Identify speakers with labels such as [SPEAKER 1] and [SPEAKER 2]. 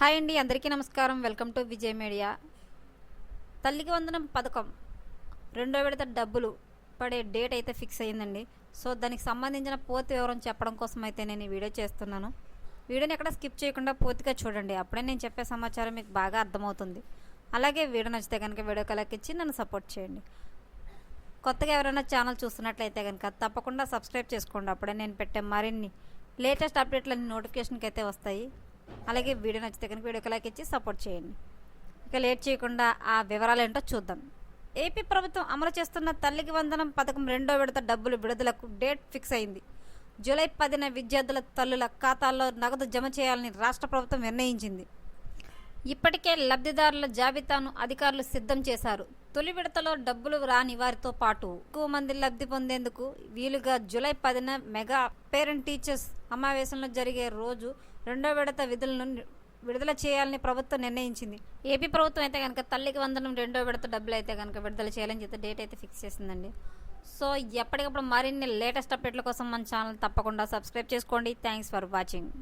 [SPEAKER 1] Hi అండి అందరికీ నమస్కారం. Welcome to Vijay media. తల్లికి వందనం పథకం. రెండో విడత డబ్బులు పడే డేట్ అయితే ఫిక్స్ అయ్యిందండి. సో దానికి సంబంధించిన పూర్తి వివరం చెప్పడం కోసం అయితే నేను ఈ వీడియో చేస్తున్నాను. వీడియోని ఎక్కడ స్కిప్ చేయకుండా పూర్తిగా చూడండి. అప్పుడే నేను చెప్పే సమాచారం మీకు బాగా అర్థమవుతుంది. అలాగే వీడియో నచ్చితే కనుక వీడియో కలెక్కిచ్చి నన్ను సపోర్ట్ చేయండి. కొత్తగా ఎవరైనా ఛానల్ చూస్తున్నట్లయితే కనుక తప్పకుండా సబ్స్క్రైబ్ చేసుకోండి. అప్పుడే నేను పెట్టే మరిన్ని లేటెస్ట్ అప్డేట్లన్నీ నోటిఫికేషన్కి అయితే వస్తాయి. అలాగే వీడియో నచ్చితే కనుక వీడియోకి లైక్ ఇచ్చి సపోర్ట్ చేయండి. ఇక లేట్ చేయకుండా ఆ వివరాలు ఏంటో చూద్దాం. ఏపీ ప్రభుత్వం అమలు చేస్తున్న తల్లికి వందనం పథకం రెండో విడత డబ్బులు విడుదలకు డేట్ ఫిక్స్ అయింది. జూలై పదిన విద్యార్థుల తల్లుల ఖాతాల్లో నగదు జమ చేయాలని రాష్ట్ర ప్రభుత్వం నిర్ణయించింది. ఇప్పటికే లబ్ధిదారుల జాబితాను అధికారులు సిద్ధం చేశారు. తొలి విడతలో డబ్బులు రాని వారితో పాటు ఎక్కువ మంది లబ్ధి పొందేందుకు వీలుగా జూలై పదిన మెగా పేరెంట్ టీచర్స్ సమావేశంలో జరిగే రోజు రెండో విడత విధులను విడుదల చేయాలని ప్రభుత్వం నిర్ణయించింది. ఏపీ ప్రభుత్వం అయితే కనుక తల్లికి వందనం రెండో విడత డబ్బులు అయితే కనుక విడుదల చేయాలని చెప్తే డేట్ అయితే ఫిక్స్ చేసిందండి. సో ఎప్పటికప్పుడు మరిన్ని లేటెస్ట్ అప్డేట్ల కోసం మన ఛానల్ తప్పకుండా సబ్స్క్రైబ్ చేసుకోండి. Thanks for watching.